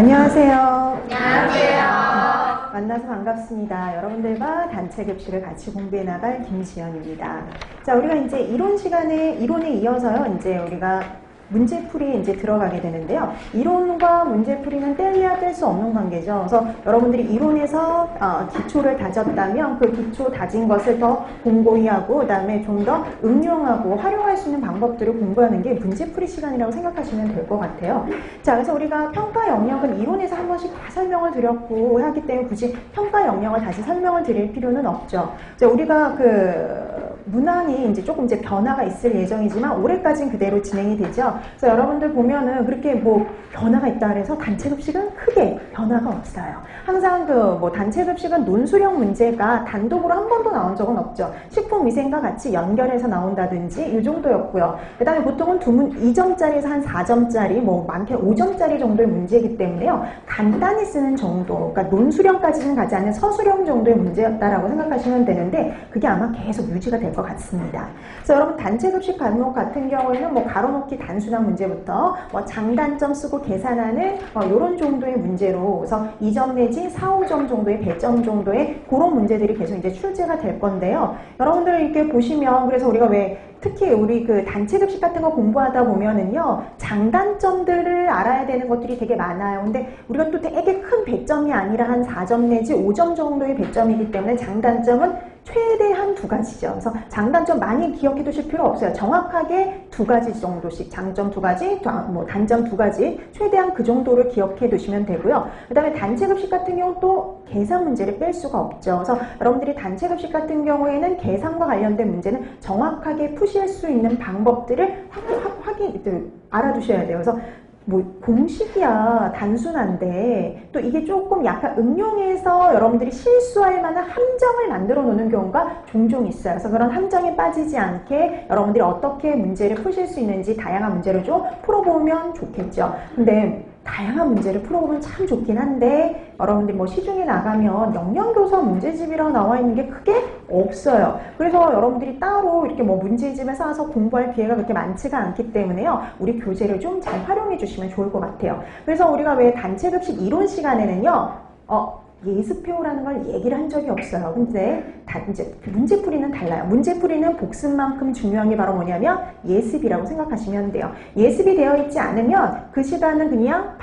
안녕하세요. 안녕하세요. 만나서 반갑습니다. 여러분들과 단체 급식을 같이 공부해 나갈 김지연입니다. 자, 우리가 이제 이론 시간에 이론에 이어서요. 이제 우리가 문제풀이에 이제 들어가게 되는데요. 이론과 문제풀이는 뗄래야 뗄 수 없는 관계죠. 그래서 여러분들이 이론에서 어, 기초를 다졌다면 그 기초 다진 것을 더 공고히 하고 그다음에 좀 더 응용하고 활용할 수 있는 방법들을 공부하는 게 문제풀이 시간이라고 생각하시면 될 것 같아요. 자, 그래서 우리가 평가 영역은 이론에서 한 번씩 다 설명을 드렸고 하기 때문에 굳이 평가 영역을 다시 설명을 드릴 필요는 없죠. 자, 우리가 그 문항이 이제 조금 이제 변화가 있을 예정이지만 올해까지는 그대로 진행이 되죠. 그래서 여러분들 보면은 그렇게 뭐 변화가 있다 그래서 단체 급식은 크 게 변화가 없어요. 항상 그 뭐 단체 급식은 논술형 문제가 단독으로 한 번도 나온 적은 없죠. 식품위생과 같이 연결해서 나온다든지 이 정도였고요. 그 다음에 보통은 두 문, 2점짜리에서 한 4점짜리 뭐 많게 5점짜리 정도의 문제이기 때문에요. 간단히 쓰는 정도, 그러니까 논술형까지는 가지 않는 서술형 정도의 문제였다라고 생각하시면 되는데 그게 아마 계속 유지가 될 것 같습니다. 그래서 여러분 단체 급식 과목 같은 경우에는 뭐 가로놓기 단순한 문제부터 뭐 장단점 쓰고 계산하는 어, 이런 정도의 문제 로 그래서 2점 내지 4, 5점 정도의 배점 정도의 그런 문제들이 계속 이제 출제가 될 건데요. 여러분들 이렇게 보시면 그래서 우리가 왜 특히 우리 그 단체 급식 같은 거 공부하다 보면은요 장단점들을 알아야 되는 것들이 되게 많아요. 근데 우리가 또 되게 큰 배점이 아니라 한 4점 내지 5점 정도의 배점이기 때문에 장단점은 최대한 두 가지죠. 그래서 장단점 많이 기억해 두실 필요 없어요. 정확하게 두 가지 정도씩 장점 두 가지, 다- 뭐 단점 두 가지 최대한 그 정도를 기억해 두시면 되고요. 그 다음에 단체 급식 같은 경우 또 계산 문제를 뺄 수가 없죠. 그래서 여러분들이 단체 급식 같은 경우에는 계산과 관련된 문제는 정확하게 푸실 수 있는 방법들을 확인 그, 알아두셔야 돼요. 그래서 뭐 공식이야 단순한데 또 이게 조금 약간 응용해서 여러분들이 실수할 만한 함정을 만들어 놓는 경우가 종종 있어요. 그래서 그런 함정에 빠지지 않게 여러분들이 어떻게 문제를 푸실 수 있는지 다양한 문제를 좀 풀어보면 좋겠죠. 근데 다양한 문제를 풀어보면 참 좋긴 한데 여러분들이 뭐 시중에 나가면 영양교사 문제집이라고 나와 있는 게 크게 없어요. 그래서 여러분들이 따로 이렇게 뭐 문제집을 쌓아서 공부할 기회가 그렇게 많지가 않기 때문에요. 우리 교재를 좀 잘 활용해 주시면 좋을 것 같아요. 그래서 우리가 왜 단체 급식 이론 시간에는요. 어, 예습표라는 걸 얘기를 한 적이 없어요. 근데 다 이제 그 문제풀이는 달라요. 문제풀이는 복습만큼 중요한 게 바로 뭐냐면 예습이라고 생각하시면 돼요. 예습이 되어 있지 않으면 그 시간은 그냥